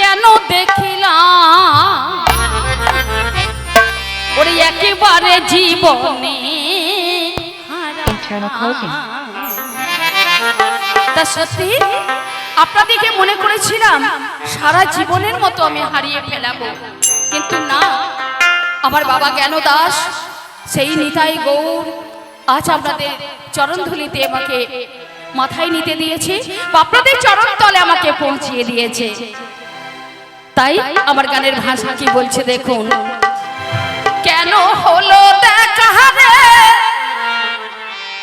কেন দেখিলাম? ওরে একেবারে জীবনে. তা সত্যি? আপনাদেরকে মনে করেছিলাম সারা জীবনের মতো আমি হারিয়ে ফেলাবো। কিন্তু না আমার বাবা জ্ঞান দাস? সেই নিতাই গৌর আজ আপনাদের চরণধুলিতে আমাকে মাথায় নিতে দিয়েছে বা আপনাদের চরণ তলে আমাকে পৌঁছিয়ে দিয়েছে। তাই আমার গানের ভাষা কি বলছে দেখুন। কেন হলো দেখা রে?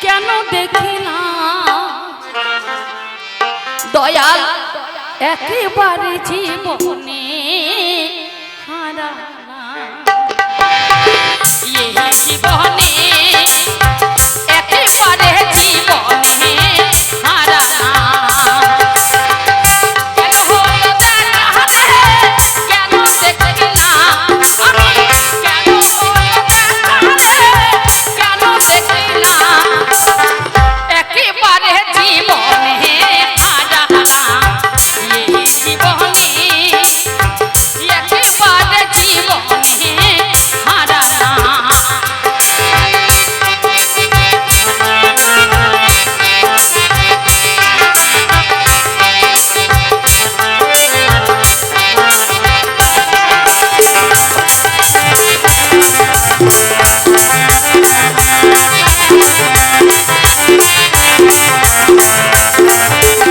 কেন দেখি না? দয়াল, একেবারে জীবনে হারা। এই জীবনে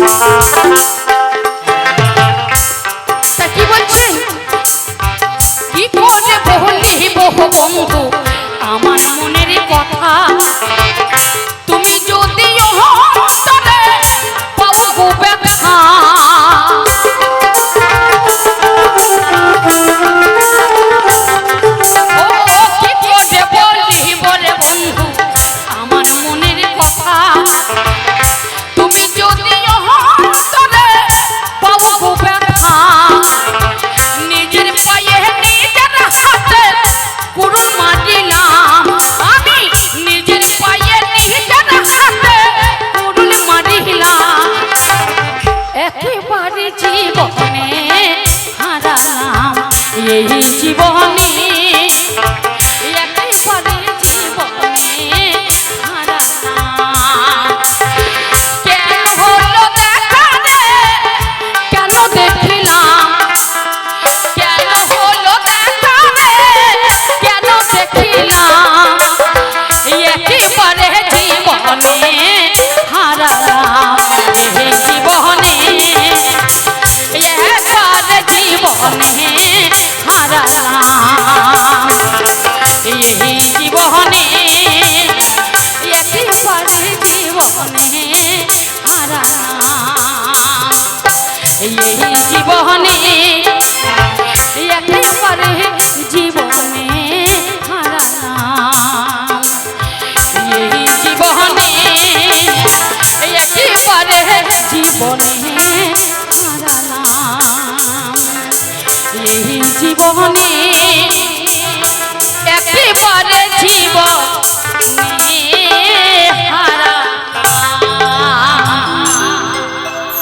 তা এই জীবনে জীবনে। একেবারে জীবনে হারালাম এই জীবনে জীবনে হারালাম এই জীবনে